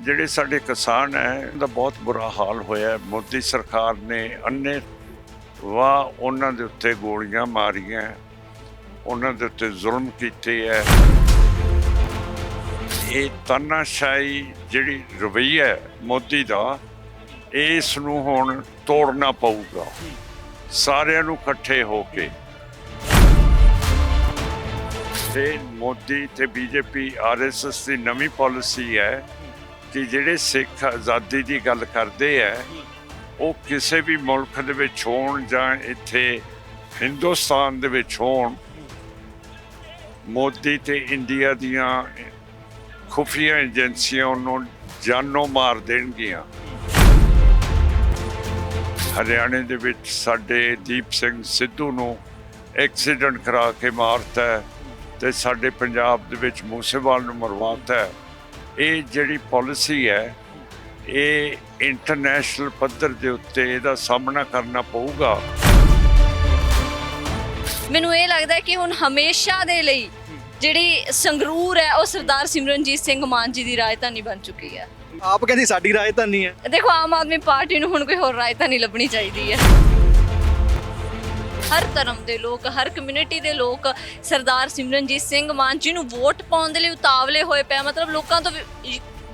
ਜਿਹੜੇ ਸਾਡੇ ਕਿਸਾਨ ਹੈ ਦਾ ਬਹੁਤ ਬੁਰਾ ਹਾਲ ਹੋਇਆ ਮੋਦੀ ਸਰਕਾਰ ਨੇ ਅੰਨੇ ਵਾ ਉਹਨਾਂ ਦੇ ਉੱਤੇ ਗੋਲੀਆਂ ਮਾਰੀਆਂ ਉਹਨਾਂ ਦੇ ਉੱਤੇ ਜ਼ੁਲਮ ਕੀਤੇ ਹੈ। ਇਹ ਤਾਨਾਸ਼ਾਹੀ ਜਿਹੜੀ ਰਵਈਆ ਮੋਦੀ ਦਾ, ਇਸ ਨੂੰ ਹੁਣ ਤੋੜਨਾ ਪਊਗਾ। ਸਾਰਿਆਂ ਨੂੰ ਇਕੱਠੇ ਹੋ ਕੇ। ਤੇ ਮੋਦੀ ਤੇ ਬੀਜੇਪੀ ਆਰਐਸਐਸ ਦੀ ਨਵੀਂ ਪਾਲਿਸੀ ਹੈ। ਕਿ ਜਿਹੜੇ ਸਿੱਖ ਆਜ਼ਾਦੀ ਦੀ ਗੱਲ ਕਰਦੇ ਹੈ ਉਹ ਕਿਸੇ ਵੀ ਮੁਲਕ ਦੇ ਵਿੱਚ ਹੋਣ ਜਾਂ ਇੱਥੇ ਹਿੰਦੁਸਤਾਨ ਦੇ ਵਿੱਚ ਹੋਣ, ਮੋਦੀ ਤੇ ਇੰਡੀਆ ਦੀਆਂ ਖੁਫੀਆ ਏਜੰਸੀਆਂ ਨੂੰ ਜਾਨੋਂ ਮਾਰ ਦੇਣਗੀਆਂ। ਹਰਿਆਣੇ ਦੇ ਵਿੱਚ ਸਾਡੇ ਦੀਪ ਸਿੰਘ ਸਿੱਧੂ ਨੂੰ ਐਕਸੀਡੈਂਟ ਕਰਾ ਕੇ ਮਾਰਤਾ ਹੈ ਤੇ ਸਾਡੇ ਪੰਜਾਬ ਦੇ ਵਿੱਚ ਮੂਸੇਵਾਲ ਨੂੰ ਮਰਵਾਤਾ ਇਹ ਜਿਹੜੀ ਪਾਲਿਸੀ ਹੈ ਇਹ ਇੰਟਰਨੈਸ਼ਨਲ ਪੱਧਰ ਦੇ ਉੱਤੇ ਇਹਦਾ ਸਾਹਮਣਾ ਕਰਨਾ ਪਊਗਾ। ਮੈਨੂੰ ਇਹ ਲੱਗਦਾ ਹੈ ਕਿ ਹੁਣ ਹਮੇਸ਼ਾ ਦੇ ਲਈ ਜਿਹੜੀ ਸੰਗਰੂਰ ਹੈ ਉਹ ਸਰਦਾਰ ਸਿਮਰਨਜੀਤ ਸਿੰਘ ਮਾਨ ਜੀ ਦੀ ਰਾਜਧਾਨੀ ਬਣ ਚੁੱਕੀ ਹੈ। ਆਪ ਕਹਿੰਦੀ ਸਾਡੀ ਰਾਜਧਾਨੀ ਹੈ। ਦੇਖੋ ਆਮ ਆਦਮੀ ਪਾਰਟੀ ਨੂੰ ਹੁਣ ਕੋਈ ਹੋਰ ਰਾਜਧਾਨੀ ਲੱਭਣੀ ਚਾਹੀਦੀ ਹੈ। ਹਰ ਧਰਮ ਦੇ ਲੋਕ, ਹਰ ਕਮਿਊਨਿਟੀ ਦੇ ਲੋਕ ਸਰਦਾਰ ਸਿਮਰਨਜੀਤ ਸਿੰਘ ਮਾਨ ਜੀ ਨੂੰ ਵੋਟ ਪਾਉਣ ਦੇ ਲਈ ਉਤਾਵਲੇ ਹੋਏ ਪਏ ਮਤਲਬ ਲੋਕਾਂ ਤੋਂ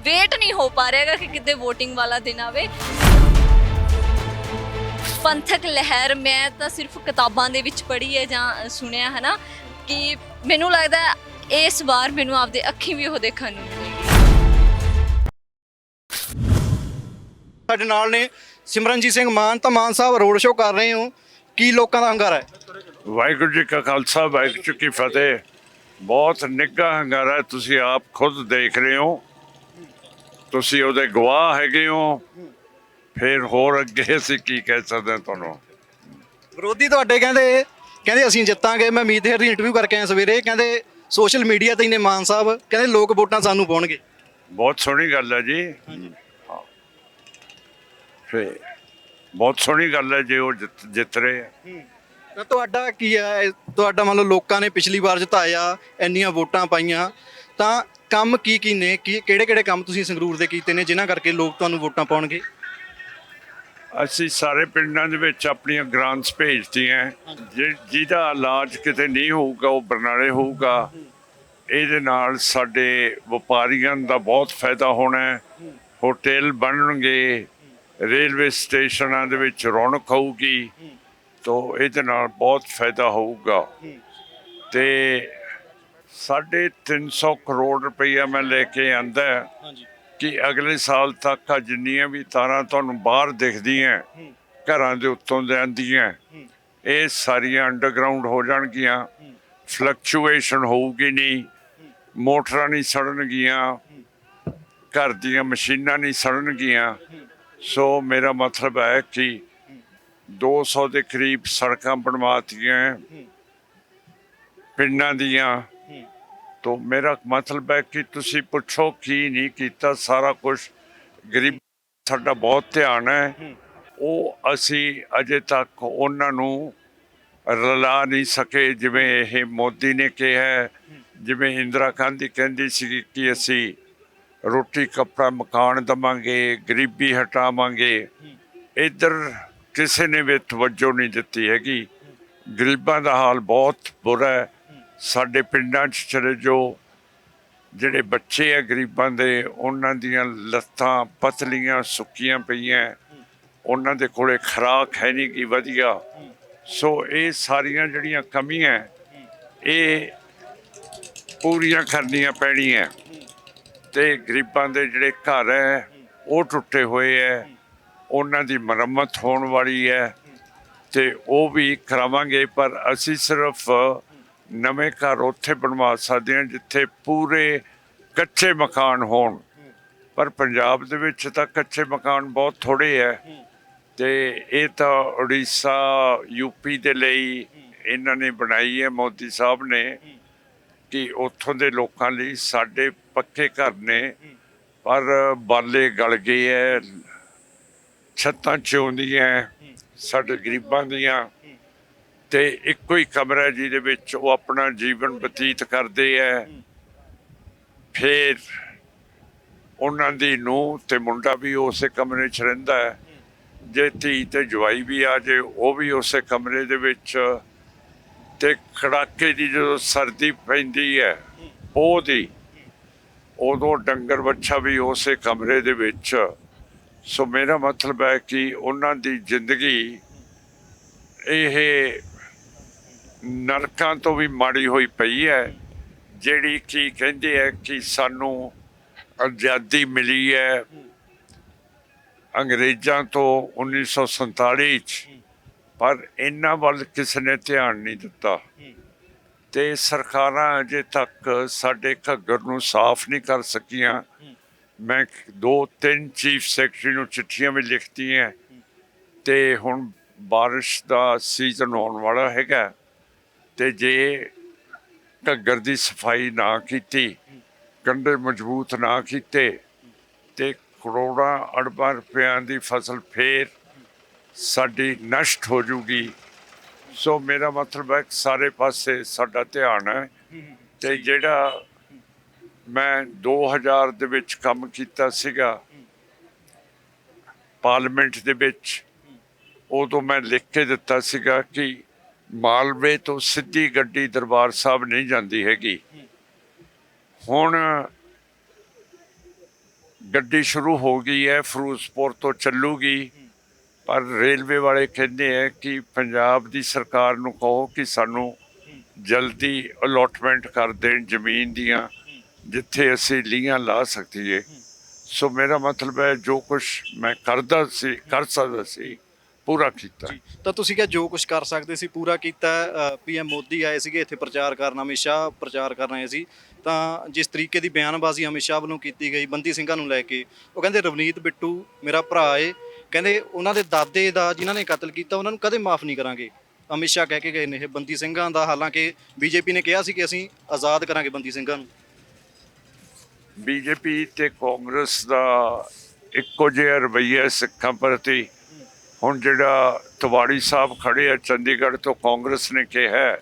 ਵੇਟ ਨਹੀਂ ਹੋ ਪਾ ਰਿਹਾਗਾ ਕਿ ਕਿਤੇ VOTING ਵਾਲਾ ਦਿਨ ਆਵੇ। ਪੰਥਕ ਲਹਿਰ, ਮੈਂ ਤਾਂ ਸਿਰਫ ਕਿਤਾਬਾਂ ਦੇ ਵਿੱਚ ਪੜ੍ਹੀ ਹੈ ਜਾਂ ਸੁਣਿਆ ਹੈ ਨਾ ਕਿ ਮੈਨੂੰ ਲੱਗਦਾ ਇਸ ਵਾਰ ਮੈਨੂੰ ਆਪਦੇ ਅੱਖੀਂ ਵੀ ਉਹ ਦੇਖਣ ਨੂੰ ਸਾਡੇ ਨਾਲ ਨੇ ਸਿਮਰਨਜੀਤ ਸਿੰਘ ਮਾਨ, ਤਾਂ ਮਾਨ ਸਾਹਿਬ ਰੋਡ ਸ਼ੋਅ ਕਰ ਰਹੇ ਹੋ। ਕੀ ਲੋਕਾਂ ਦਾ ਹੰਗਾਰਾ ਹੈ? ਵਾਹਿਗੁਰੂ ਜੀ ਕਾ ਖਾਲਸਾ ਵਾਹਿਗੁਰੂ ਜੀ ਕੀ ਫਤਿਹ। ਬਹੁਤ ਨਿੱਘਾ ਹੰਗਾਰਾ ਹੈ, ਤੁਸੀਂ ਆਪ ਖੁਦ ਦੇਖ ਰਹੇ ਹੋ। ਤੁਸੀਂ ਉਹਦੇ ਗਵਾਹ ਹੈਗੇ ਹੋ। ਫਿਰ ਹੋਰ ਅੱਗੇ ਅਸੀਂ ਕੀ ਕਹਿ ਸਕਦੇ ਹਾਂ ਤੁਹਾਨੂੰ? ਵਿਰੋਧੀ ਤੁਹਾਡੇ ਕਹਿੰਦੇ ਕਹਿੰਦੇ ਅਸੀਂ ਜਿੱਤਾਂਗੇ ਮੈਂ ਮੀਤ ਹੇਰ ਦੀ ਇੰਟਰਵਿਊ ਕਰਕੇ ਆਇਆ ਸਵੇਰੇ। ਕਹਿੰਦੇ ਸੋਸ਼ਲ ਮੀਡੀਆ ਤੇ ਹੀ ਨੇ ਮਾਨ ਸਾਹਿਬ ਕਹਿੰਦੇ ਲੋਕ ਵੋਟਾਂ ਸਾਨੂੰ ਪਾਉਣਗੇ। ਬਹੁਤ ਸੋਹਣੀ ਗੱਲ ਹੈ ਜੀ। ਹਾਂ। ਫਿਰ ਬਹੁਤ ਸੋਹਣੀ ਗੱਲ ਹੈ ਜੇ ਉਹ ਜਿੱਤ- ਜਿੱਤ ਰਹੇ ਹੈ। ਤਾਂ ਤੁਹਾਡਾ ਕੀ ਹੈ? ਤੁਹਾਡਾ ਮੰਨ ਲਓ ਲੋਕਾਂ ਨੇ ਪਿਛਲੀ ਵਾਰ ਜਿਤਾਇਆ ਇੰਨੀਆਂ ਵੋਟਾਂ ਪਾਈਆਂ। ਤਾਂ ਕੰਮ ਕੀ ਕੀ ਨੇ? ਕੀ ਕਿਹੜੇ ਕਿਹੜੇ ਕੰਮ ਤੁਸੀਂ ਸੰਗਰੂਰ ਦੇ ਕੀਤੇ ਨੇ ਜਿਨ੍ਹਾਂ ਕਰਕੇ ਲੋਕ ਤੁਹਾਨੂੰ ਵੋਟਾਂ ਪਾਉਣਗੇ? ਅਸੀਂ ਸਾਰੇ ਪਿੰਡਾਂ ਦੇ ਵਿੱਚ ਆਪਣੀਆਂ ਗ੍ਰਾਂਟਸ ਭੇਜਦੀਆਂ ਜਿ- ਜਿਹਦਾ ਇਲਾਜ ਕਿਤੇ ਨਹੀਂ ਹੋਊਗਾ ਉਹ ਬਰਨਾਲੇ ਹੋਊਗਾ। ਇਹਦੇ ਨਾਲ ਸਾਡੇ ਵਪਾਰੀਆਂ ਦਾ ਬਹੁਤ ਫਾਇਦਾ ਹੋਣਾ ਹੈ। ਹੋਟਲ ਬਣਨਗੇ। ਰੇਲਵੇ ਸਟੇਸ਼ਨਾਂ ਦੇ ਵਿੱਚ ਰੌਣਕ ਹੋਊਗੀ ਤੋ ਇਹਦੇ ਨਾਲ ਬਹੁਤ ਫਾਇਦਾ ਹੋਊਗਾ। ਤੇ ਸਾਢੇ 300 ਕਰੋੜ ਰੁਪਈਆ ਮੈਂ ਲੈ ਕੇ ਆਂਦਾ ਕਿ ਅਗਲੇ ਸਾਲ ਤੱਕ ਆ ਜਿੰਨੀਆਂ ਵੀ ਤਾਰਾਂ ਤੁਹਾਨੂੰ ਬਾਹਰ ਦਿਖਦੀਆਂ ਘਰਾਂ ਦੇ ਉੱਤੋਂ ਦੇ ਆਂਦੀਆਂ ਇਹ ਸਾਰੀਆਂ ਅੰਡਰਗਰਾਉਂਡ ਹੋ ਜਾਣਗੀਆਂ ਫਲਕਚੁਏਸ਼ਨ ਹੋਊਗੀ ਨਹੀਂ ਮੋਟਰਾਂ ਨਹੀਂ ਸੜਨਗੀਆਂ ਘਰ ਦੀਆਂ ਮਸ਼ੀਨਾਂ ਨਹੀਂ ਸੜਨਗੀਆਂ ਸੋ ਮੇਰਾ ਮਤਲਬ ਹੈ ਕਿ 200 ਦੇ ਕਰੀਬ ਸੜਕਾਂ ਬਣਵਾਤੀਆਂ ਪਿੰਡਾਂ ਦੀਆਂ। ਤੋ ਮੇਰਾ ਮਤਲਬ ਹੈ ਕਿ ਤੁਸੀਂ ਪੁੱਛੋ ਕੀ ਨਹੀਂ ਕੀਤਾ, ਸਾਰਾ ਕੁਝ ਗਰੀਬ ਸਾਡਾ ਬਹੁਤ ਧਿਆਨ ਹੈ ਉਹ ਅਸੀਂ ਅਜੇ ਤੱਕ ਉਹਨਾਂ ਨੂੰ ਰਲਾ ਨਹੀਂ ਸਕੇ, ਜਿਵੇਂ ਇਹ ਮੋਦੀ ਨੇ ਕਿਹਾ ਜਿਵੇਂ ਇੰਦਰਾ ਗਾਂਧੀ ਕਹਿੰਦੀ ਸੀ ਕਿ ਅਸੀਂ ਰੋਟੀ ਕੱਪੜਾ ਮਕਾਨ ਦਵਾਂਗੇ, ਗਰੀਬੀ ਹਟਾਵਾਂਗੇ। ਇੱਧਰ ਕਿਸੇ ਨੇ ਵੀ ਤਵੱਜੋ ਨਹੀਂ ਦਿੱਤੀ ਹੈਗੀ। ਗਰੀਬਾਂ ਦਾ ਹਾਲ ਬਹੁਤ ਬੁਰਾ ਹੈ। ਸਾਡੇ ਪਿੰਡਾਂ 'ਚ ਚਲੇ ਜੋ ਜਿਹੜੇ ਬੱਚੇ ਆ ਗਰੀਬਾਂ ਦੇ, ਉਹਨਾਂ ਦੀਆਂ ਲੱਤਾਂ ਪਤਲੀਆਂ ਸੁੱਕੀਆਂ ਪਈਆਂ। ਉਹਨਾਂ ਦੇ ਕੋਲੇ ਖਰਾਕ ਹੈ ਨਹੀਂ ਕੀ ਵਧੀਆ। ਸੋ ਇਹ ਸਾਰੀਆਂ ਜਿਹੜੀਆਂ ਕਮੀਆਂ, ਇਹ ਪੂਰੀਆਂ ਕਰਨੀਆਂ ਪੈਣੀਆਂ। ਤੇ ਗਰੀਬਾਂ ਦੇ ਜਿਹੜੇ ਘਰ ਹੈ, ਉਹ ਟੁੱਟੇ ਹੋਏ ਹੈ, ਉਹਨਾਂ ਦੀ ਮੁਰੰਮਤ ਹੋਣ ਵਾਲੀ ਹੈ ਤੇ ਉਹ ਵੀ ਕਰਾਵਾਂਗੇ, ਪਰ ਅਸੀਂ ਸਿਰਫ ਨਵੇਂ ਘਰ ਉੱਥੇ ਬਣਵਾ ਸਕਦੇ ਹਾਂ ਜਿੱਥੇ ਪੂਰੇ ਕੱਚੇ ਮਕਾਨ ਹੋਣ। ਪਰ ਪੰਜਾਬ ਦੇ ਵਿੱਚ ਤਾਂ ਕੱਚੇ ਮਕਾਨ ਬਹੁਤ ਥੋੜੇ ਹੈ ਤੇ ਇਹ ਤਾਂ ਉੜੀਸਾ ਯੂਪੀ ਦੇ ਲਈ ਇਹਨਾਂ ਨੇ ਬਣਾਈ ਹੈ, ਮੋਦੀ ਸਾਹਿਬ ਨੇ। ਕਿ ਉੱਥੋਂ ਦੇ ਲੋਕਾਂ ਲਈ ਸਾਡੇ ਪੱਕੇ ਘਰ ਨੇ। ਪਰ ਬਾਲੇ ਗਲ ਗਏ ਹੈ ਛੱਤਾਂ ਚੋਂਦੀਆਂ ਸਾਡੇ ਗਰੀਬਾਂ ਦੀਆਂ। ਤੇ ਇੱਕੋ ਹੀ ਕਮਰਾ ਜਿਹਦੇ ਵਿੱਚ ਉਹ ਆਪਣਾ ਜੀਵਨ ਬਤੀਤ ਕਰਦੇ ਹੈ ਫਿਰ ਉਹਨਾਂ ਦੀ ਨੂੰ ਤੇ ਮੁੰਡਾ ਵੀ ਉਸੇ ਕਮਰੇ 'ਚ ਰਹਿੰਦਾ ਹੈ ਜੇ ਧੀ ਤੇ ਜਵਾਈ ਵੀ ਆ ਜੇ, ਉਹ ਵੀ ਉਸੇ ਕਮਰੇ ਦੇ ਵਿੱਚ ਤੇ ਖੜਾਕੇ ਦੀ ਜਦੋਂ ਸਰਦੀ ਪੈਂਦੀ ਹੈ ਉਹਦੀ ਉਦੋਂ ਡੰਗਰ ਬੱਚਾ ਵੀ ਉਸੇ ਕਮਰੇ ਦੇ ਵਿੱਚ। ਸੋ ਮੇਰਾ ਮਤਲਬ ਹੈ ਕਿ ਉਹਨਾਂ ਦੀ ਜ਼ਿੰਦਗੀ ਇਹ ਨਰਕਾਂ ਤੋਂ ਵੀ ਮਾੜੀ ਹੋਈ ਪਈ ਹੈ, ਜਿਹੜੀ ਕੀ ਕਹਿੰਦੇ ਹੈ ਕਿ ਸਾਨੂੰ ਆਜ਼ਾਦੀ ਮਿਲੀ ਹੈ। ਅੰਗਰੇਜ਼ਾਂ ਤੋਂ 1947 ਚ ਪਰ ਇਹਨਾਂ ਵੱਲ ਕਿਸੇ ਨੇ ਧਿਆਨ ਨਹੀਂ ਦਿੱਤਾ। ਤੇ ਸਰਕਾਰਾਂ ਅਜੇ ਤੱਕ ਸਾਡੇ ਘੱਗਰ ਨੂੰ ਸਾਫ਼ ਨਹੀਂ ਕਰ ਸਕੀਆਂ। ਮੈਂ ਦੋ ਤਿੰਨ ਚੀਫ ਸੈਕਟਰੀ ਨੂੰ ਚਿੱਠੀਆਂ ਵੀ ਲਿਖਤੀਆਂ। ਤੇ ਹੁਣ ਬਾਰਿਸ਼ ਦਾ ਸੀਜ਼ਨ ਆਉਣ ਵਾਲਾ ਹੈਗਾ। ਤੇ ਜੇ ਘੱਗਰ ਦੀ ਸਫ਼ਾਈ ਨਾ ਕੀਤੀ ਕੰਡੇ ਮਜ਼ਬੂਤ ਨਾ ਕੀਤੇ, ਤੇ ਕਰੋੜਾਂ ਅਰਬਾਂ ਰੁਪਇਆਂ ਦੀ ਫਸਲ ਫੇਰ ਸਾਡੀ ਨਸ਼ਟ ਹੋ ਜੂਗੀ। ਸੋ ਮੇਰਾ ਮਤਲਬ ਹੈ ਕਿ ਸਾਰੇ ਪਾਸੇ ਸਾਡਾ ਧਿਆਨ ਹੈ। ਤੇ ਜਿਹੜਾ ਮੈਂ 2000 ਦੇ ਵਿੱਚ ਕੰਮ ਕੀਤਾ ਸੀਗਾ, ਪਾਰਲੀਮੈਂਟ ਦੇ ਵਿੱਚ, ਉਦੋਂ ਮੈਂ ਲਿਖ ਕੇ ਦਿੱਤਾ ਸੀਗਾ ਕਿ ਮਾਲਵੇ ਤੋਂ ਸਿੱਧੀ ਗੱਡੀ ਦਰਬਾਰ ਸਾਹਿਬ ਨਹੀਂ ਜਾਂਦੀ ਹੈਗੀ। ਹੁਣ ਗੱਡੀ ਸ਼ੁਰੂ ਹੋ ਗਈ ਹੈ, ਫਿਰੋਜ਼ਪੁਰ ਤੋਂ ਚੱਲੂਗੀ। ਪਰ ਰੇਲਵੇ ਵਾਲੇ ਕਹਿੰਦੇ ਹੈ ਕਿ ਪੰਜਾਬ ਦੀ ਸਰਕਾਰ ਨੂੰ ਕਹੋ ਕਿ ਸਾਨੂੰ ਜਲਦੀ ਅਲੋਟਮੈਂਟ ਕਰ ਦੇਣ ਜ਼ਮੀਨ ਦੀਆਂ, ਜਿੱਥੇ ਅਸੀਂ ਲੀਆਂ ਲਾ ਸਕੀਏ। ਸੋ ਮੇਰਾ ਮਤਲਬ ਹੈ ਜੋ ਕੁਝ ਮੈਂ ਕਰਦਾ ਸੀ, ਕਰ ਸਕਦਾ ਸੀ, ਪੂਰਾ ਕੀਤਾ। ਤਾਂ ਤੁਸੀਂ ਕਿਹਾ ਜੋ ਕੁਝ ਕਰ ਸਕਦੇ ਸੀ, ਪੂਰਾ ਕੀਤਾ। ਪੀਐਮ ਮੋਦੀ ਆਏ ਸੀਗੇ, ਇੱਥੇ ਪ੍ਰਚਾਰ ਕਰਨ ਅਮਿਤ ਸ਼ਾਹ ਪ੍ਰਚਾਰ ਕਰਨ ਆਏ ਸੀ। ਤਾਂ ਜਿਸ ਤਰੀਕੇ ਦੀ ਬਿਆਨਬਾਜ਼ੀ ਅਮਿਤ ਸ਼ਾਹ ਵੱਲੋਂ ਕੀਤੀ ਗਈ, ਬੰਦੀ ਸਿੰਘਾਂ ਨੂੰ ਲੈ ਕੇ, ਉਹ ਕਹਿੰਦੇ ਰਵਨੀਤ ਬਿੱਟੂ ਮੇਰਾ ਭਰਾ ਏ ਕਹਿੰਦੇ ਉਹਨਾਂ ਦੇ ਦਾਦੇ ਦਾ ਜਿਨ੍ਹਾਂ ਨੇ ਕਤਲ ਕੀਤਾ, ਉਹਨਾਂ ਨੂੰ ਕਦੇ ਮਾਫ ਨਹੀਂ ਕਰਾਂਗੇ। ਅਮਿਤ ਸ਼ਾਹ ਕਹਿ ਕੇ ਗਏ ਨੇ ਇਹ ਬੰਦੀ ਸਿੰਘਾਂ ਦਾ, ਹਾਲਾਂਕਿ ਬੀਜੇਪੀ ਨੇ ਕਿਹਾ ਸੀ ਕਿ ਅਸੀਂ ਆਜ਼ਾਦ ਕਰਾਂਗੇ ਬੰਦੀ ਸਿੰਘਾਂ ਨੂੰ। ਬੀਜੇਪੀ ਤੇ ਕਾਂਗਰਸ ਦਾ ਇੱਕੋ ਜਿਹਾ ਰਵੱਈਆ ਸਿੱਖਾਂ ਪ੍ਰਤੀ। ਹੁਣ ਜਿਹੜਾ ਤਵਾੜੀ ਸਾਹਿਬ ਖੜੇ ਆ, ਚੰਡੀਗੜ੍ਹ ਤੋਂ ਕਾਂਗਰਸ ਨੇ ਕਿਹਾ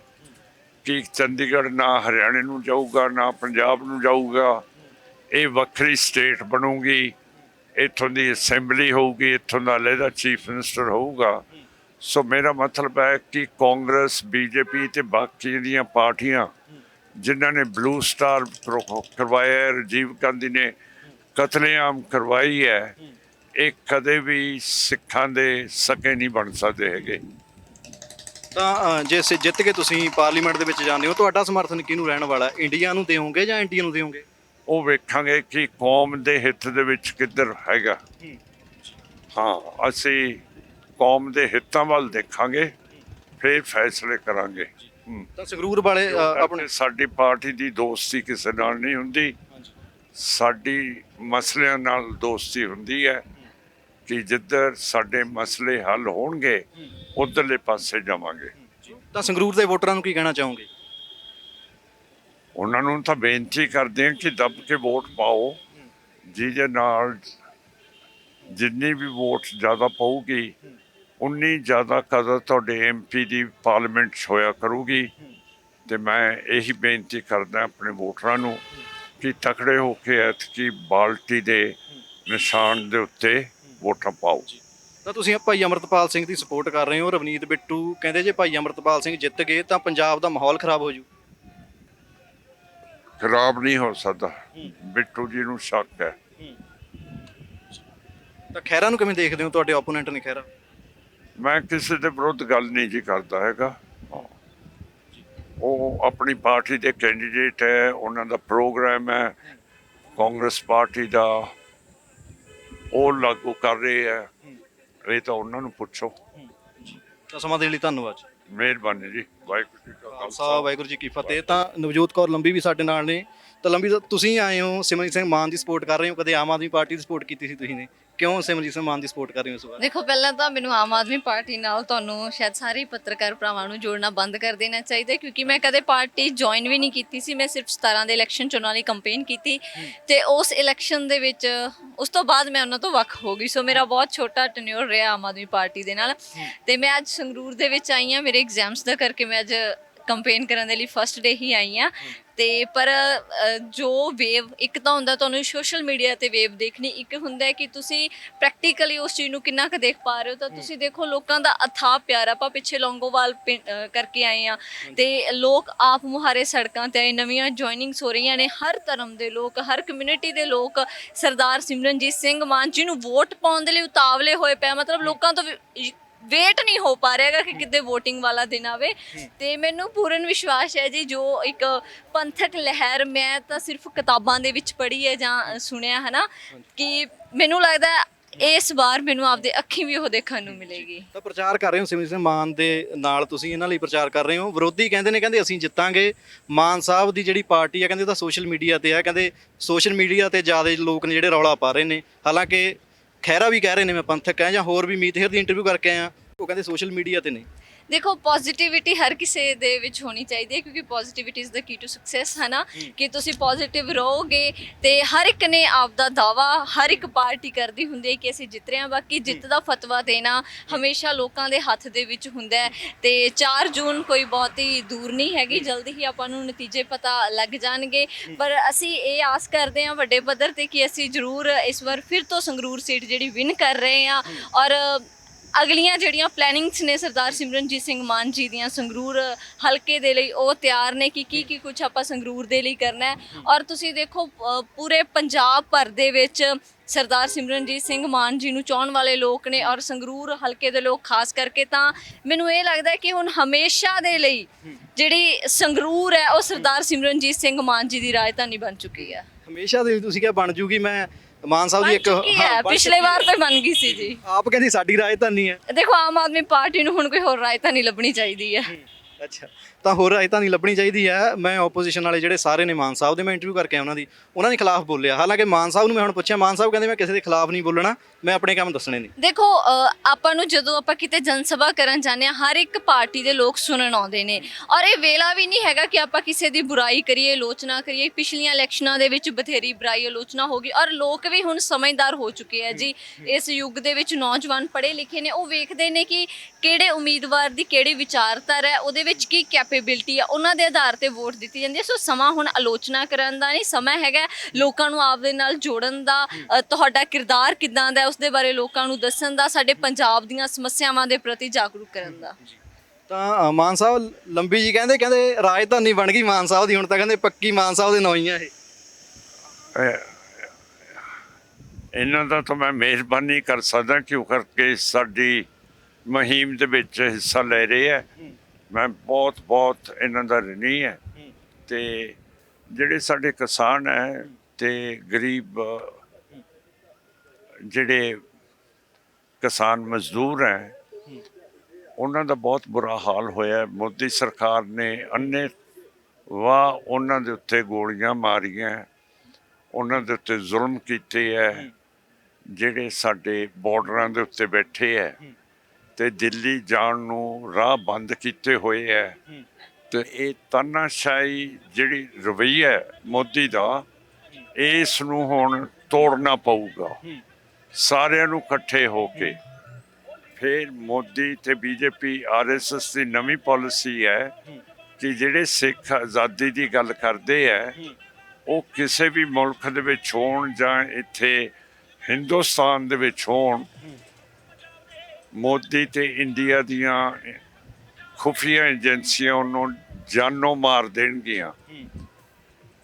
ਕਿ ਚੰਡੀਗੜ੍ਹ ਨਾ ਹਰਿਆਣੇ ਨੂੰ ਜਾਊਗਾ, ਨਾ ਪੰਜਾਬ ਨੂੰ ਜਾਊਗਾ, ਇਹ ਵੱਖਰੀ ਸਟੇਟ ਬਣੂਗੀ। ਇੱਥੋਂ ਦੀ ਅਸੈਂਬਲੀ ਹੋਊਗੀ ਇੱਥੋਂ ਦਾ ਲਹਿਦਾ ਚੀਫ ਮਿਨਿਸਟਰ ਹੋਊਗਾ। ਸੋ ਮੇਰਾ ਮਤਲਬ ਹੈ ਕਿ ਕਾਂਗਰਸ ਬੀਜੇਪੀ ਤੇ ਬਾਕੀ ਦੀਆਂ ਪਾਰਟੀਆਂ ਜਿਨ੍ਹਾਂ ਨੇ ਬਲੂ ਸਟਾਰ ਕਰਵਾਇਆ ਹੈ, ਰਾਜੀਵ ਗਾਂਧੀ ਨੇ ਕਤਲੇਆਮ ਕਰਵਾਈ ਹੈ ਇਹ ਕਦੇ ਵੀ ਸਿੱਖਾਂ ਦੇ ਸਕੇ ਨਹੀਂ ਬਣ ਸਕਦੇ ਹੈਗੇ। ਤਾਂ ਅ, ਜੇ ਜਿੱਤ ਕੇ ਤੁਸੀਂ ਪਾਰਲੀਮੈਂਟ ਦੇ ਵਿੱਚ ਜਾਂਦੇ ਹੋ ਤੁਹਾਡਾ ਸਮਰਥਨ ਕਿਹਨੂੰ ਰਹਿਣ ਵਾਲਾ ਇੰਡੀਆ ਨੂੰ ਦੇਵੋਗੇ ਜਾਂ ਇੰਡੀਆ ਨੂੰ ਦੇਵੋਗੇ ਉਹ ਵੇਖਾਂਗੇ ਕਿ ਕੌਮ ਦੇ ਹਿੱਤ ਦੇ ਵਿੱਚ ਕਿੱਧਰ ਹੈਗਾ। ਹਾਂ ਅਸੀਂ ਕੌਮ ਦੇ ਹਿੱਤਾਂ ਵੱਲ ਦੇਖਾਂਗੇ ਫਿਰ ਫੈਸਲੇ ਕਰਾਂਗੇ। ਤਾਂ ਸੰਗਰੂਰ ਵਾਲੇ ਆਪਣੇ ਸਾਡੀ ਪਾਰਟੀ ਦੀ ਦੋਸਤੀ ਕਿਸੇ ਨਾਲ ਨਹੀਂ ਹੁੰਦੀ। ਸਾਡੀ ਮਸਲਿਆਂ ਨਾਲ ਦੋਸਤੀ ਹੁੰਦੀ ਹੈ ਕਿ ਜਿੱਧਰ ਸਾਡੇ ਮਸਲੇ ਹੱਲ ਹੋਣਗੇ ਉਧਰਲੇ ਪਾਸੇ ਜਾਵਾਂਗੇ। ਤਾਂ ਸੰਗਰੂਰ ਦੇ ਵੋਟਰਾਂ ਨੂੰ ਕੀ ਕਹਿਣਾ ਚਾਹੋਗੇ? ਉਹਨਾਂ ਨੂੰ ਤਾਂ ਬੇਨਤੀ ਕਰਦੇ ਹਾਂ ਕਿ ਦੱਬ ਕੇ ਵੋਟ ਪਾਓ, ਜਿਹਦੇ ਨਾਲ ਜਿੰਨੀ ਵੀ ਵੋਟ ਜ਼ਿਆਦਾ ਪਊਗੀ, ਉਨੀ ਜ਼ਿਆਦਾ ਕਦਰ ਤੁਹਾਡੇ ਐਮਪੀ ਦੀ ਪਾਰਲੀਮੈਂਟ 'ਚ ਹੋਇਆ ਕਰੂਗੀ। ਤੇ ਮੈਂ ਇਹੀ ਬੇਨਤੀ ਕਰਦਾ ਆਪਣੇ ਵੋਟਰਾਂ ਨੂੰ ਕਿ ਤਕੜੇ ਹੋ ਕੇ ਐਤਕੀ ਬਾਲਟੀ ਦੇ ਨਿਸ਼ਾਨ ਦੇ ਉੱਤੇ ਵੋਟਾਂ ਪਾਓ। ਤਾਂ ਤੁਸੀਂ ਭਾਈ ਅਮਰਤਪਾਲ ਸਿੰਘ ਦੀ ਸਪੋਰਟ ਕਰ ਰਹੇ ਹੋ, ਰਵਨੀਤ ਬਿੱਟੂ ਕਹਿੰਦੇ ਜੇ ਭਾਈ ਅਮਰਤਪਾਲ ਸਿੰਘ ਜਿੱਤ ਗਏ ਤਾਂ ਪੰਜਾਬ ਦਾ ਮਾਹੌਲ ਖਰਾਬ ਹੋ ਜੂ। ਖਰਾਬ ਨਹੀਂ ਹੋ ਸਕਦਾ। ਬਿੱਟੂ ਜੀ ਨੂੰ ਸ਼ੱਕ ਹੈ। ਤਾਂ ਖੈਰਾ ਨੂੰ ਕਿਵੇਂ ਦੇਖਦੇ ਹੋ? ਤੁਹਾਡੇ ਓਪੋਨੈਂਟ ਨੇ ਖੈਰਾ ਮੈਂ ਕਿਸੇ ਦੇ ਵਿਰੁੱਧ ਗੱਲ ਨਹੀਂ ਜੀ ਕਰਦਾ ਹੈਗਾ। ਉਹ ਆਪਣੀ ਪਾਰਟੀ ਦੇ ਕੈਂਡੀਡੇਟ ਹੈ ਉਹਨਾਂ ਦਾ ਪ੍ਰੋਗਰਾਮ ਹੈ ਕਾਂਗਰਸ ਪਾਰਟੀ ਦਾ। ਉਹ ਲਾਗੂ ਕਰ ਰਹੇ ਹੈ। ਇਹ ਤਾਂ ਉਹਨਾਂ ਨੂੰ ਪੁੱਛੋ। ਤਾਂ ਸਮਾਂ ਦੇਣ ਲਈ ਧੰਨਵਾਦ। ਮਿਹਰਬਾਨੀ ਜੀ, ਵਾਹਿਗੁਰੂ ਜੀ ਕਾ ਖਾਲਸਾ। ਵਾਹਿਗੁਰੂ ਜੀ ਕੀ ਫਤਿਹ। ਤਾਂ ਨਵਜੋਤ ਕੌਰ ਲੰਬੀ ਵੀ ਸਾਡੇ ਨਾਲ ਨੇ। ਤਾਂ ਲੰਬੀ ਤੁਸੀਂ ਆਏ ਹੋ ਸਿਮਰਜੀਤ ਸਿੰਘ ਮਾਨ ਦੀ ਸਪੋਰਟ ਕਰ ਰਹੇ ਹੋ, ਕਦੇ ਆਮ ਆਦਮੀ ਪਾਰਟੀ ਦੀ ਸਪੋਰਟ ਕੀਤੀ ਸੀ ਤੁਸੀਂ ਨੇ? ਕਿਉਂ ਸਿਮਰਜੀਤ ਸਿੰਘ ਮਾਨ ਦੀ ਸਪੋਰਟ ਕਰ ਰਹੇ ਹੋ ਇਸ ਵਾਰ? ਦੇਖੋ, ਪਹਿਲਾਂ ਤਾਂ ਮੈਨੂੰ ਆਮ ਆਦਮੀ ਪਾਰਟੀ ਨਾਲ ਤੁਹਾਨੂੰ ਸ਼ਾਇਦ ਸਾਰੇ ਪੱਤਰਕਾਰ ਭਰਾਵਾਂ ਨੂੰ ਜੋੜਨਾ ਬੰਦ ਕਰ ਦੇਣਾ ਚਾਹੀਦਾ ਕਿਉਂਕਿ ਮੈਂ ਕਦੇ ਪਾਰਟੀ ਜੁਆਇਨ ਵੀ ਨਹੀਂ ਕੀਤੀ ਸੀ। ਮੈਂ ਸਿਰਫ 17 ਦੇ ਇਲੈਕਸ਼ਨ ਚੋਣਾਂ ਲਈ ਕੰਪੇਨ ਕੀਤੀ ਤੇ ਉਸ ਇਲੈਕਸ਼ਨ ਦੇ ਵਿੱਚ, ਉਸ ਤੋਂ ਬਾਅਦ ਮੈਂ ਉਹਨਾਂ ਤੋਂ ਵੱਖ ਹੋ ਗਈ। ਸੋ ਮੇਰਾ ਬਹੁਤ ਛੋਟਾ ਟੈਨਿਓਰ ਰਿਹਾ ਆਮ ਆਦਮੀ ਪਾਰਟੀ ਦੇ ਨਾਲ। ਤੇ ਮੈਂ ਅੱਜ ਸੰਗਰੂਰ ਦੇ ਵਿੱਚ ਆਈ ਹਾਂ। ਮੇਰੇ ਐਗਜ਼ਾਮਸ ਦਾ ਕਰਕੇ ਮੈਂ ਅੱਜ ਕੰਪੇਨ ਕਰਨ ਦੇ ਲਈ ਫਸਟ ਡੇ ਹੀ ਆਈ ਹਾਂ। ਤੇ ਪਰ ਅ, ਜੋ ਵੇਵ ਇੱਕ ਤਾਂ ਹੁੰਦਾ ਤੁਹਾਨੂੰ ਸੋਸ਼ਲ ਮੀਡੀਆ ਤੇ ਵੇਵ ਦੇਖਣੀ ਇੱਕ ਹੁੰਦਾ ਹੈ ਕਿ ਤੁਸੀਂ ਪ੍ਰੈਕਟੀਕਲੀ ਉਸ ਚੀਜ਼ ਨੂੰ ਕਿੰਨਾ ਕੁ ਦੇਖ ਪਾ ਰਹੇ ਹੋ ਤਾਂ ਤੁਸੀਂ ਦੇਖੋ ਲੋਕਾਂ ਦਾ ਅਥਾਹ ਪਿਆਰ ਆ। ਆਪਾਂ ਪਿੱਛੇ ਲੌਂਗੋਵਾਲ ਪਿੰ- ਅ, ਕਰਕੇ ਆਏ ਆ ਤੇ ਲੋਕ ਆਪ ਮੁਹਾਰੇ ਸੜਕਾਂ ਤੇ ਆਏ ਨਵੀਆਂ ਜੁਆਇਨਿੰਗਸ ਹੋ ਰਹੀਆਂ ਨੇ ਹਰ ਧਰਮ ਦੇ ਲੋਕ ਹਰ ਕਮਿਊਨਿਟੀ ਦੇ ਲੋਕ ਸਰਦਾਰ ਸਿਮਰਨਜੀਤ ਸਿੰਘ ਮਾਨ ਜੀ ਨੂੰ ਵੋਟ ਪਾਉਣ ਦੇ ਲਈ ਉਤਾਵਲੇ ਹੋਏ ਪਿਆ ਮਤਲਬ ਲੋਕਾਂ ਤੋਂ ਵੇਟ ਨਹੀਂ ਹੋ ਪਾ ਰਿਹਾਗਾ ਕਿ ਕਿਤੇ VOTING ਵਾਲਾ ਦਿਨ ਆਵੇ। ਤੇ ਮੈਨੂੰ ਪੂਰਨ ਵਿਸ਼ਵਾਸ ਹੈ ਜੀ ਜੋ ਇੱਕ ਪੰਥਕ ਲਹਿਰ ਮੈਂ ਤਾਂ ਸਿਰਫ ਕਿਤਾਬਾਂ ਦੇ ਵਿੱਚ ਪੜ੍ਹੀ ਹੈ ਜਾਂ ਸੁਣਿਆ ਹੈ ਨਾ ਕਿ ਮੈਨੂੰ ਲੱਗਦਾ ਹੈ ਇਸ ਵਾਰ ਮੈਨੂੰ ਆਪਦੇ ਅੱਖੀਂ ਵੀ ਉਹ ਦੇਖਣ ਨੂੰ ਮਿਲੇਗੀ। ਤਾਂ ਪ੍ਰਚਾਰ ਕਰ ਰਹੇ ਹੋ ਸਿਮਰਨ ਸਿੰਘ ਮਾਨ ਦੇ ਨਾਲ ਤੁਸੀਂ ਇਹਨਾਂ ਲਈ ਪ੍ਰਚਾਰ ਕਰ ਰਹੇ ਹੋ। ਵਿਰੋਧੀ ਕਹਿੰਦੇ ਨੇ ਕਹਿੰਦੇ ਅਸੀਂ ਜਿੱਤਾਂਗੇ। ਮਾਨ ਸਾਹਿਬ ਦੀ ਜਿਹੜੀ ਪਾਰਟੀ ਹੈ ਕਹਿੰਦੇ ਉਹ ਤਾਂ ਸੋਸ਼ਲ ਮੀਡੀਆ ਤੇ ਹੈ ਕਹਿੰਦੇ ਸੋਸ਼ਲ ਮੀਡੀਆ ਤੇ ਜ਼ਿਆਦਾ ਲੋਕ ਨੇ ਜਿਹੜੇ ਰੌਲਾ ਪਾ ਰਹੇ ਨੇ। ਹਾਲਾਂਕਿ ਖੈਰਾ ਵੀ ਕਹਿ ਰਹੇ ਨੇ ਮੈਂ ਪੰਥਕ ਹੈ ਜਾਂ ਹੋਰ ਵੀ ਮੀਤ ਹੇਰ ਦੀ ਇੰਟਰਵਿਊ ਕਰਕੇ ਆਇਆ, ਉਹ ਕਹਿੰਦੇ ਸੋਸ਼ਲ ਮੀਡੀਆ ਤੇ ਨੇ। ਦੇਖੋ ਪੋਜ਼ਿਟਿਵਿਟੀ ਹਰ ਕਿਸੇ ਦੇ ਵਿੱਚ ਹੋਣੀ ਚਾਹੀਦੀ ਹੈ ਕਿਉਂਕਿ positivity is the key to success ਹੈ। ਨਾ ਕਿ ਤੁਸੀਂ ਪੋਜ਼ਿਟਿਵ ਰਹੋਗੇ ਤੇ ਹਰ ਇੱਕ ਨੇ ਆਪ ਦਾ ਦਾਵਾ ਹਰ ਇੱਕ ਪਾਰਟੀ ਕਰਦੀ ਹੁੰਦੀ ਹੈ ਕਿ ਅਸੀਂ ਜਿੱਤ ਰਹੇ ਹਾਂ। ਬਾਕੀ ਜਿੱਤ ਦਾ ਫਤਵਾ ਦੇਣਾ ਹਮੇਸ਼ਾ ਲੋਕਾਂ ਦੇ ਹੱਥ ਦੇ ਵਿੱਚ ਹੁੰਦਾ ਹੈ ਤੇ 4 ਜੂਨ ਕੋਈ ਬਹੁਤੀ ਦੂਰ ਨਹੀਂ ਹੈਗੀ। ਜਲਦੀ ਹੀ ਆਪਾਂ ਨੂੰ ਨਤੀਜੇ ਪਤਾ ਲੱਗ ਜਾਣਗੇ। ਪਰ ਅਸੀਂ ਇਹ ਆਸ ਕਰਦੇ ਹਾਂ ਵੱਡੇ ਪੱਧਰ ਤੇ ਕਿ ਅਸੀਂ ਜ਼ਰੂਰ ਇਸ ਵਾਰ ਫਿਰ ਤੋਂ ਸੰਗਰੂਰ ਸੀਟ ਜਿਹੜੀ ਵਿਨ ਕਰ ਰਹੇ ਹਾਂ। ਔਰ ਅਗਲੀਆਂ ਜਿਹੜੀਆਂ ਪਲੈਨਿੰਗਸ ਨੇ ਸਰਦਾਰ ਸਿਮਰਨਜੀਤ ਸਿੰਘ ਮਾਨ ਜੀ ਦੀਆਂ ਸੰਗਰੂਰ ਹਲਕੇ ਦੇ ਲਈ ਉਹ ਤਿਆਰ ਨੇ ਕਿ ਕੀ ਕੀ ਕੁਝ ਆਪਾਂ ਸੰਗਰੂਰ ਦੇ ਲਈ ਕਰਨਾ ਹੈ। ਔਰ ਤੁਸੀਂ ਦੇਖੋ ਅ, ਪੂਰੇ ਪੰਜਾਬ ਭਰ ਦੇ ਵਿੱਚ ਸਰਦਾਰ ਸਿਮਰਨਜੀਤ ਸਿੰਘ ਮਾਨ ਜੀ ਨੂੰ ਚਾਹਣ ਵਾਲੇ ਲੋਕ ਨੇ ਔਰ ਸੰਗਰੂਰ ਹਲਕੇ ਦੇ ਲੋਕ ਖਾਸ ਕਰਕੇ ਤਾਂ ਮੈਨੂੰ ਇਹ ਲੱਗਦਾ ਹੈ ਕਿ ਹੁਣ ਹਮੇਸ਼ਾ ਦੇ ਲਈ ਜਿਹੜੀ ਸੰਗਰੂਰ ਹੈ ਉਹ ਸਰਦਾਰ ਸਿਮਰਨਜੀਤ ਸਿੰਘ ਮਾਨ ਜੀ ਦੀ ਰਾਜਧਾਨੀ ਬਣ ਚੁੱਕੀ ਹੈ। ਹਮੇਸ਼ਾ ਦੇ ਲਈ ਤੁਸੀਂ ਕਿਹਾ ਬਣ ਜੂਗੀ ਮੈਂ ਮਾਨ ਸਾਹਿਬ ਦੀ ਇੱਕ ਚੁੱਕੀ ਹਾਂ, ਹੈ ਬਣ ਪਿਛਲੇ ਵਾਰ ਤਾਂ ਬਣ ਗਈ ਸੀ ਜੀ। ਆਪ ਕਹਿੰਦੀ ਸਾਡੀ ਰਾਜਧਾਨੀ ਹੈ। ਦੇਖੋ ਆਮ ਆਦਮੀ ਪਾਰਟੀ ਨੂੰ ਹੁਣ ਕੋਈ ਹੋਰ ਰਾਜਧਾਨੀ ਲੱਭਣੀ ਚਾਹੀਦੀ ਹੈ। ਅੱਛਾ। ਤਾਂ ਹੋਰ ਰਾਜਧਾਨੀ ਲੱਭਣੀ ਚਾਹੀਦੀ ਹੈ। ਮੈਂ ਆਪੋਜੀਸ਼ਨ ਵਾਲੇ ਜਿਹੜੇ ਸਾਰੇ ਨੇ ਮਾਨ ਸਾਹਿਬ ਦੇ ਮੈਂ ਇੰਟਰਵਿਊ ਕਰਕੇ ਆਇਆ ਉਹਨਾਂ ਦੀ ਉਹਨਾਂ ਦੇ ਖਿਲਾਫ ਬੋਲਿਆ। ਹਾਲਾਂਕਿ ਮਾਨ ਸਾਹਿਬ ਨੂੰ ਮੈਂ ਹੁਣ ਪੁੱਛਿਆ ਮਾਨ ਸਾਹਿਬ ਕਹਿੰਦੇ ਮੈਂ ਕਿਸੇ ਦੇ ਖਿਲਾਫ ਨਹੀਂ ਬੋਲਣਾ ਮੈਂ ਆਪਣੇ ਕੰਮ ਦੱਸਣੇ ਨੇ। ਦੇਖੋ ਅ, ਆਪਾਂ ਨੂੰ ਜਦੋਂ ਆਪਾਂ ਕਿਤੇ ਜਨ ਸਭਾ ਕਰਨ ਜਾਂਦੇ ਹਾਂ ਹਰ ਇੱਕ ਪਾਰਟੀ ਦੇ ਲੋਕ ਸੁਣਨ ਆਉਂਦੇ ਨੇ। ਔਰ ਇਹ ਵੇਲਾ ਵੀ ਨਹੀਂ ਹੈਗਾ ਕਿ ਆਪਾਂ ਕਿਸੇ ਦੀ ਬੁਰਾਈ ਕਰੀਏ ਆਲੋਚਨਾ ਕਰੀਏ। ਪਿਛਲੀਆਂ ਇਲੈਕਸ਼ਨਾਂ ਦੇ ਵਿੱਚ ਬਥੇਰੀ ਬੁਰਾਈ ਆਲੋਚਨਾ ਹੋ ਗਈ। ਔਰ ਲੋਕ ਵੀ ਹੁਣ ਸਮਝਦਾਰ ਹੋ ਚੁੱਕੇ ਆ ਜੀ। ਇਸ ਯੁੱਗ ਦੇ ਵਿੱਚ ਨੌਜਵਾਨ ਪੜ੍ਹੇ ਲਿਖੇ ਨੇ। ਉਹ ਵੇਖਦੇ ਨੇ ਕਿ ਕਿਹੜੇ ਉਮੀਦਵਾਰ ਦੀ ਕਿਹੜੀ ਵਿਚਾਰਧਾਰਾ ਹੈ ਉਹਦੇ ਵਿੱਚ ਕੀ ਕੈਪੇਬਿਲਿਟੀ ਆ ਉਹਨਾਂ ਦੇ ਆਧਾਰ ਤੇ ਵੋਟ ਦਿੱਤੀ ਜਾਂਦੀ ਹੈ। ਸੋ ਸਮਾਂ ਹੁਣ ਆਲੋਚਨਾ ਕਰਨ ਦਾ ਨਹੀਂ ਸਮਾਂ ਹੈਗਾ ਲੋਕਾਂ ਨੂੰ ਆਪਦੇ ਨਾਲ ਜੋੜਨ ਦਾ। ਅ, ਤੁਹਾਡਾ ਕਿਰਦਾਰ ਕਿਦਾਂ ਦਾ ਹੈ, ਉਸ ਦੇ ਬਾਰੇ ਲੋਕਾਂ ਨੂੰ ਦੱਸਣ ਦਾ ਸਾਡੇ ਪੰਜਾਬ ਦੀਆਂ ਸਮੱਸਿਆਵਾਂ ਦੇ ਪ੍ਰਤੀ ਜਾਗਰੂਕ ਕਰਨ ਦਾ। ਤਾਂ ਅ, ਮਾਨ ਸਾਹਿਬ ਲੰਬੀ ਜੀ ਕਹਿੰਦੇ ਕਹਿੰਦੇ ਰਾਜਧਾਨੀ ਬਣ ਗਈ ਮਾਨ ਸਾਹਿਬ ਦੀ ਹੁਣ ਤਾਂ ਕਹਿੰਦੇ ਪੱਕੀ ਮਾਨ ਸਾਹਿਬ ਦੇ ਨਾਂ ਹੀ ਆ ਇਹ। ਇਹਨਾਂ ਦਾ ਤਾਂ ਮੈਂ ਮਿਹਰਬਾਨੀ ਕਰ ਸਕਦਾ ਕਿਉਂ ਕਰਕੇ ਸਾਡੀ ਮੁਹਿੰਮ ਦੇ ਵਿੱਚ ਹਿੱਸਾ ਲੈ ਰਹੇ ਹੈ। ਮੈਂ ਬਹੁਤ ਬਹੁਤ ਇਹਨਾਂ ਦਾ ਰਣੀ ਹੈ। ਤੇ ਜਿਹੜੇ ਸਾਡੇ ਕਿਸਾਨ ਹੈ ਤੇ ਗਰੀਬ, ਜਿਹੜੇ ਕਿਸਾਨ ਮਜ਼ਦੂਰ ਹੈ, ਉਹਨਾਂ ਦਾ ਬਹੁਤ ਬੁਰਾ ਹਾਲ ਹੋਇਆ ਮੋਦੀ ਸਰਕਾਰ ਨੇ ਅੰਨੇ ਵਾਹ ਉਹਨਾਂ ਦੇ ਉੱਤੇ ਗੋਲੀਆਂ ਮਾਰੀਆਂ, ਉਹਨਾਂ ਦੇ ਉੱਤੇ ਜ਼ੁਲਮ ਕੀਤੇ ਹੈ, ਜਿਹੜੇ ਸਾਡੇ ਬਾਰਡਰਾਂ ਦੇ ਉੱਤੇ ਬੈਠੇ ਹੈ। ਤੇ ਦਿੱਲੀ ਜਾਣ ਨੂੰ ਰਾਹ ਬੰਦ ਕੀਤੇ ਹੋਏ ਹੈ। ਤੇ ਇਹ ਤਾਨਾਸ਼ਾਹੀ ਜਿਹੜੀ ਰਵਈਆ ਮੋਦੀ ਦਾ ਇਸ ਨੂੰ ਹੁਣ ਤੋੜਨਾ ਪਊਗਾ। ਸਾਰਿਆਂ ਨੂੰ ਇਕੱਠੇ ਹੋ ਕੇ। ਫਿਰ ਮੋਦੀ ਤੇ ਬੀਜੇਪੀ ਆਰਐਸਐਸ ਦੀ ਨਵੀਂ ਪਾਲਿਸੀ ਹੈ। ਕਿ ਜਿਹੜੇ ਸਿੱਖ ਆਜ਼ਾਦੀ ਦੀ ਗੱਲ ਕਰਦੇ ਹੈ। ਉਹ ਕਿਸੇ ਵੀ ਮੁਲਕ ਦੇ ਵਿੱਚ ਹੋਣ ਜਾਂ ਇੱਥੇ ਹਿੰਦੁਸਤਾਨ ਦੇ ਵਿੱਚ ਹੋਣ ਮੋਦੀ ਤੇ ਇੰਡੀਆ ਦੀਆਂ ਖੁਫੀਆ ਏਜੰਸੀਆਂ ਉਹਨੂੰ ਜਾਨੋਂ ਮਾਰ ਦੇਣਗੀਆਂ।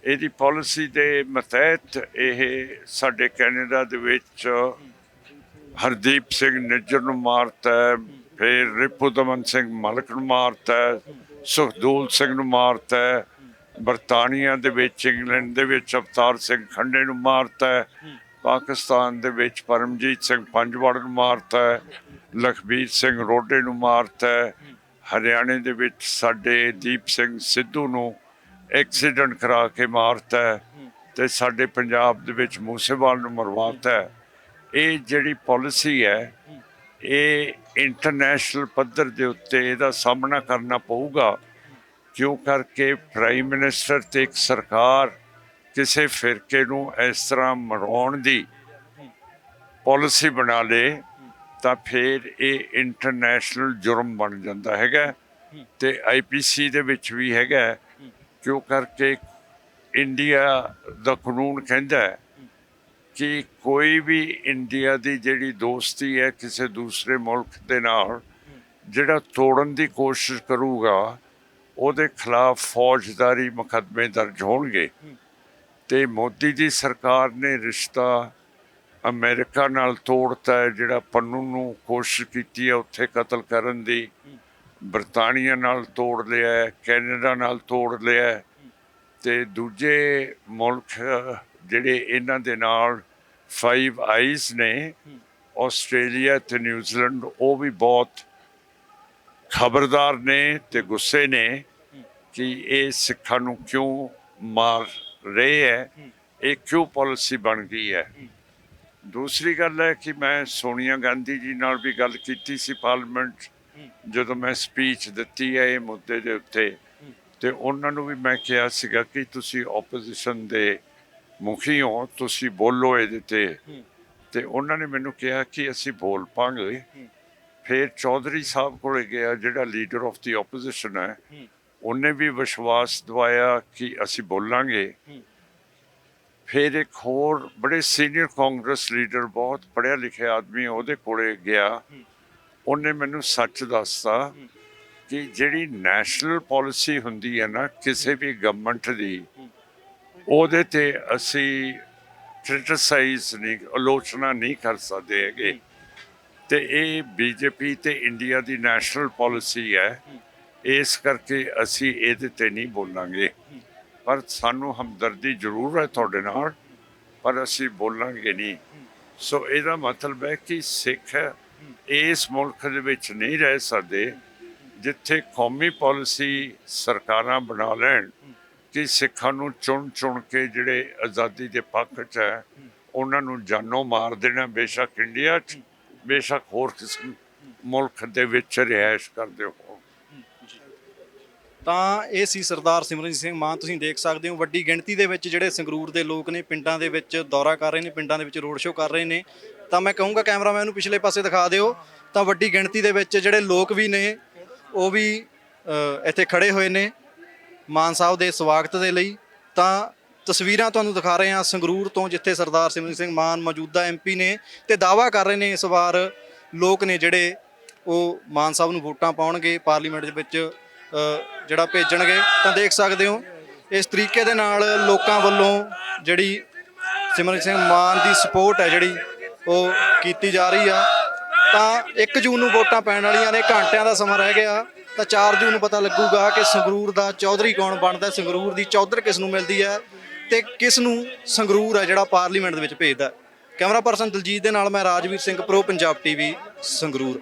ਇਹਦੀ ਪਾਲਿਸੀ ਦੇ ਮਤਹਿਤ ਇਹ ਸਾਡੇ ਕੈਨੇਡਾ ਦੇ ਵਿੱਚ ਹਰਦੀਪ ਸਿੰਘ ਨਿੱਜਰ ਨੂੰ ਮਾਰਤਾ ਫਿਰ ਰਿਪੂ ਦਮਨ ਸਿੰਘ ਮਲਕ ਨੂੰ ਮਾਰਤਾ ਸੁਖਦੂਲ ਸਿੰਘ ਨੂੰ ਮਾਰਤਾ ਬਰਤਾਨੀਆ ਦੇ ਵਿੱਚ, ਇੰਗਲੈਂਡ ਦੇ ਵਿੱਚ ਅਵਤਾਰ ਸਿੰਘ ਖੰਡੇ ਨੂੰ ਮਾਰਤਾ ਪਾਕਿਸਤਾਨ ਦੇ ਵਿੱਚ ਪਰਮਜੀਤ ਸਿੰਘ ਪੰਜਵਾੜ ਨੂੰ ਮਾਰਤਾ ਲਖਬੀਰ ਸਿੰਘ ਰੋਡੇ ਨੂੰ ਮਾਰਤਾ ਹਰਿਆਣੇ ਦੇ ਵਿੱਚ ਸਾਡੇ ਦੀਪ ਸਿੰਘ ਸਿੱਧੂ ਨੂੰ ਐਕਸੀਡੈਂਟ ਕਰਾ ਕੇ ਮਾਰਤਾ ਹੈ ਤੇ ਸਾਡੇ ਪੰਜਾਬ ਦੇ ਵਿੱਚ ਮੂਸੇਵਾਲ ਨੂੰ ਮਰਵਾਤਾ ਇਹ ਜਿਹੜੀ ਪਾਲਿਸੀ ਹੈ, ਇਹ ਇੰਟਰਨੈਸ਼ਨਲ ਪੱਧਰ ਦੇ ਉੱਤੇ ਇਹਦਾ ਸਾਹਮਣਾ ਕਰਨਾ ਪਊਗਾ। ਕਿਉਂ ਕਰਕੇ ਪ੍ਰਾਈਮ ਮਿਨਿਸਟਰ ਤੇ ਇੱਕ ਸਰਕਾਰ ਕਿਸੇ ਫਿਰਕੇ ਨੂੰ ਇਸ ਤਰ੍ਹਾਂ ਮਰਾਉਣ ਦੀ ਪਾਲਿਸੀ ਬਣਾ ਲੇ ਤਾਂ ਫਿਰ ਇਹ ਇੰਟਰਨੈਸ਼ਨਲ ਜੁਰਮ ਬਣ ਜਾਂਦਾ ਹੈਗਾ ਤੇ ਆਈਪੀਸੀ ਦੇ ਵਿੱਚ ਵੀ ਹੈਗਾ ਕਿਉਂ ਕਰਕੇ ਇੰਡੀਆ ਦਾ ਕਾਨੂੰਨ ਕਹਿੰਦਾ ਹੈ ਕਿ ਕੋਈ ਵੀ ਇੰਡੀਆ ਦੀ ਜਿਹੜੀ ਦੋਸਤੀ ਹੈ ਕਿਸੇ ਦੂਸਰੇ ਮੁਲਕ ਦੇ ਨਾਲ ਜਿਹੜਾ ਤੋੜਨ ਦੀ ਕੋਸ਼ਿਸ਼ ਕਰੂਗਾ ਉਹਦੇ ਖਿਲਾਫ ਫੌਜਦਾਰੀ ਮੁਕੱਦਮੇ ਦਰਜ ਹੋਣਗੇ। ਤੇ ਮੋਦੀ ਦੀ ਸਰਕਾਰ ਨੇ ਰਿਸ਼ਤਾ ਅਮਰੀਕਾ ਨਾਲ ਤੋੜਤਾ ਹੈ, ਜਿਹੜਾ ਪੰਨੂ ਨੂੰ ਕੋਸ਼ਿਸ਼ ਕੀਤੀ ਹੈ ਉੱਥੇ ਕਤਲ ਕਰਨ ਦੀ। ਬਰਤਾਨੀਆ ਨਾਲ ਤੋੜ ਲਿਆ ਹੈ, ਕੈਨੇਡਾ ਨਾਲ ਤੋੜ ਲਿਆ ਹੈ ਤੇ ਦੂਜੇ ਮੁਲਕ, ਜਿਹੜੇ ਇਹਨਾਂ ਦੇ ਨਾਲ ਫਾਈਵ ਆਈਜ਼ ਨੇ, ਆਸਟ੍ਰੇਲੀਆ ਤੇ ਨਿਊਜ਼ੀਲੈਂਡ ਉਹ ਵੀ ਬਹੁਤ ਖਬਰਦਾਰ ਨੇ ਤੇ ਗੁੱਸੇ ਨੇ ਕਿ ਇਹ ਸਿੱਖਾਂ ਨੂੰ ਕਿਉਂ ਮਾਰ ਰਹੇ ਹੈ, ਇਹ ਕਿਉਂ ਪਾਲਿਸੀ ਬਣ ਗਈ ਹੈ। ਦੂਸਰੀ ਗੱਲ ਹੈ ਕਿ ਮੈਂ ਸੋਨੀਆ ਗਾਂਧੀ ਜੀ ਨਾਲ ਵੀ ਗੱਲ ਕੀਤੀ ਸੀ ਪਾਰਲੀਮੈਂਟ 'ਚ, ਜਦੋਂ ਮੈਂ ਸਪੀਚ ਦਿੱਤੀ ਹੈ ਇਹ ਮੁੱਦੇ ਦੇ ਉੱਤੇ ਤੇ ਉਹਨਾਂ ਨੂੰ ਵੀ ਮੈਂ ਕਿਹਾ ਸੀਗਾ ਕਿ ਤੁਸੀਂ ਆਪੋਜੀਸ਼ਨ ਦੇ ਮੁਖੀ ਹੋ ਤੁਸੀਂ ਬੋਲੋ ਇਹਦੇ ਤੇ। ਤੇ ਉਹਨਾਂ ਨੇ ਮੈਨੂੰ ਕਿਹਾ ਕਿ ਅਸੀਂ ਬੋਲ ਪਾਂਗੇ। ਫਿਰ ਚੌਧਰੀ ਸਾਹਿਬ ਕੋਲੇ ਗਿਆ ਜਿਹੜਾ ਲੀਡਰ ਆਫ ਦੀ ਆਪੋਜੀਸ਼ਨ ਹੈ ਉਹਨੇ ਵੀ ਵਿਸ਼ਵਾਸ ਦਵਾਇਆ ਕਿ ਅਸੀਂ ਬੋਲਾਂਗੇ। ਫਿਰ ਇੱਕ ਹੋਰ ਬੜੇ ਸੀਨੀਅਰ ਕਾਂਗਰਸ ਲੀਡਰ ਬਹੁਤ ਪੜ੍ਹਿਆ ਲਿਖਿਆ ਆਦਮੀ ਉਹਦੇ ਕੋਲੇ ਗਿਆ। ਉਹਨੇ ਮੈਨੂੰ ਸੱਚ ਦੱਸਤਾ ਕਿ ਜਿਹੜੀ ਨੈਸ਼ਨਲ ਪਾਲਿਸੀ ਹੁੰਦੀ ਹੈ ਨਾ ਕਿਸੇ ਵੀ ਗਵਰਨਮੈਂਟ ਦੀ ਉਹਦੇ ਤੇ ਅਸੀਂ ਕ੍ਰਿਟਿਸਾਈਜ਼ ਨਹੀਂ ਆਲੋਚਨਾ ਨਹੀਂ ਕਰ ਸਕਦੇ ਹੈਗੇ। ਤੇ ਇਹ ਬੀਜੇਪੀ ਤੇ ਇੰਡੀਆ ਦੀ ਨੈਸ਼ਨਲ ਪਾਲਿਸੀ ਹੈ। ਇਸ ਕਰਕੇ ਅਸੀਂ ਇਹਦੇ ਤੇ ਨਹੀਂ ਬੋਲਾਂਗੇ। ਪਰ ਸਾਨੂੰ ਹਮਦਰਦੀ ਜ਼ਰੂਰ ਹੈ ਤੁਹਾਡੇ ਨਾਲ, ਪਰ ਅਸੀਂ ਬੋਲਾਂਗੇ ਨਹੀਂ। ਸੋ ਇਹਦਾ ਮਤਲਬ ਹੈ ਕਿ ਸਿੱਖ ਇਸ ਮੁਲਕ ਦੇ ਵਿੱਚ ਨਹੀਂ ਰਹਿ ਸਕਦੇ, ਜਿੱਥੇ ਕੌਮੀ ਪਾਲਿਸੀ ਸਰਕਾਰਾਂ ਬਣਾ ਲੈਣ, ਕਿ ਸਿੱਖਾਂ ਨੂੰ ਚੁਣ ਚੁਣ ਕੇ ਜਿਹੜੇ ਆਜ਼ਾਦੀ ਦੇ ਪੱਖ 'ਚ ਹੈ, ਉਹਨਾਂ ਨੂੰ ਜਾਨੋਂ ਮਾਰ ਦੇਣਾ, ਬੇਸ਼ੱਕ ਇੰਡੀਆ 'ਚ, ਬੇਸ਼ੱਕ ਹੋਰ ਕਿਸੇ ਮੁਲਕ ਦੇ ਵਿੱਚ ਰਿਹਾਇਸ਼ ਕਰਦੇ ਹੋ ਤਾਂ ਇਹ ਸੀ ਸਰਦਾਰ ਸਿਮਰਨਜੀਤ ਸਿੰਘ ਮਾਨ, ਤੁਸੀਂ ਦੇਖ ਸਕਦੇ ਹੋ ਵੱਡੀ ਗਿਣਤੀ ਦੇ ਵਿੱਚ ਜਿਹੜੇ ਸੰਗਰੂਰ ਦੇ ਲੋਕ ਨੇ, ਪਿੰਡਾਂ ਦੇ ਵਿੱਚ ਦੌਰਾ ਕਰ ਰਹੇ ਨੇ, ਪਿੰਡਾਂ ਦੇ ਵਿੱਚ ਰੋਡ ਸ਼ੋਅ ਕਰ ਰਹੇ ਨੇ। ਤਾਂ ਮੈਂ ਕਹੂੰਗਾ ਕੈਮਰਾਮੈਨ ਨੂੰ ਪਿਛਲੇ ਪਾਸੇ ਦਿਖਾ ਦਿਓ, ਤਾਂ ਵੱਡੀ ਗਿਣਤੀ ਦੇ ਵਿੱਚ ਜਿਹੜੇ ਲੋਕ ਵੀ ਨੇ, ਉਹ ਵੀ ਇੱਥੇ ਖੜੇ ਹੋਏ ਨੇ ਮਾਨ ਸਾਹਿਬ ਦੇ ਸਵਾਗਤ ਦੇ ਲਈ। ਤਾਂ ਤਸਵੀਰਾਂ ਤੁਹਾਨੂੰ ਦਿਖਾ ਰਹੇ ਹਾਂ ਸੰਗਰੂਰ ਤੋਂ, ਜਿੱਥੇ ਸਰਦਾਰ ਸਿਮਰਨਜੀਤ ਸਿੰਘ ਮਾਨ ਮੌਜੂਦਾ ਐਮਪੀ ਨੇ ਤੇ ਦਾਵਾ ਕਰ ਰਹੇ ਨੇ ਇਸ ਵਾਰ ਲੋਕ ਨੇ ਜਿਹੜੇ ਉਹ ਮਾਨ ਸਾਹਿਬ ਨੂੰ ਵੋਟਾਂ ਪਾਉਣਗੇ, ਪਾਰਲੀਮੈਂਟ ਦੇ ਵਿੱਚ ਜਿਹੜਾ ਭੇਜਣਗੇ, ਤਾਂ ਦੇਖ ਸਕਦੇ ਹੋ। ਇਸ ਤਰੀਕੇ ਦੇ ਨਾਲ ਲੋਕਾਂ ਵੱਲੋਂ ਜਿਹੜੀ ਸਿਮਰਨ ਸਿੰਘ ਮਾਨ ਦੀ ਸਪੋਰਟ ਹੈ ਜਿਹੜੀ, ਉਹ ਕੀਤੀ ਜਾ ਰਹੀ ਆ। ਤਾਂ 1 ਜੂਨ ਨੂੰ ਵੋਟਾਂ ਪੈਣ ਵਾਲੀਆਂ ਨੇ, ਘੰਟਿਆਂ ਦਾ ਸਮਾਂ ਰਹਿ ਗਿਆ। ਤਾਂ 4 ਜੂਨ ਨੂੰ ਪਤਾ ਲੱਗੂਗਾ ਕਿ ਸੰਗਰੂਰ ਦਾ ਚੌਧਰੀ ਕੌਣ ਬਣਦਾ ਸੰਗਰੂਰ ਦੀ ਚੌਧਰ ਕਿਸ ਨੂੰ ਮਿਲਦੀ ਹੈ ਤੇ ਕਿਸ ਨੂੰ ਸੰਗਰੂਰ ਹੈ ਜਿਹੜਾ ਪਾਰਲੀਮੈਂਟ ਦੇ ਵਿੱਚ ਭੇਜਦਾ ਕੈਮਰਾ ਪਰਸਨ ਦਲਜੀਤ ਦੇ ਨਾਲ ਮੈਂ ਰਾਜਵੀਰ ਸਿੰਘ ਪ੍ਰੋ ਪੰਜਾਬ ਟੀਵੀ ਸੰਗਰੂਰ।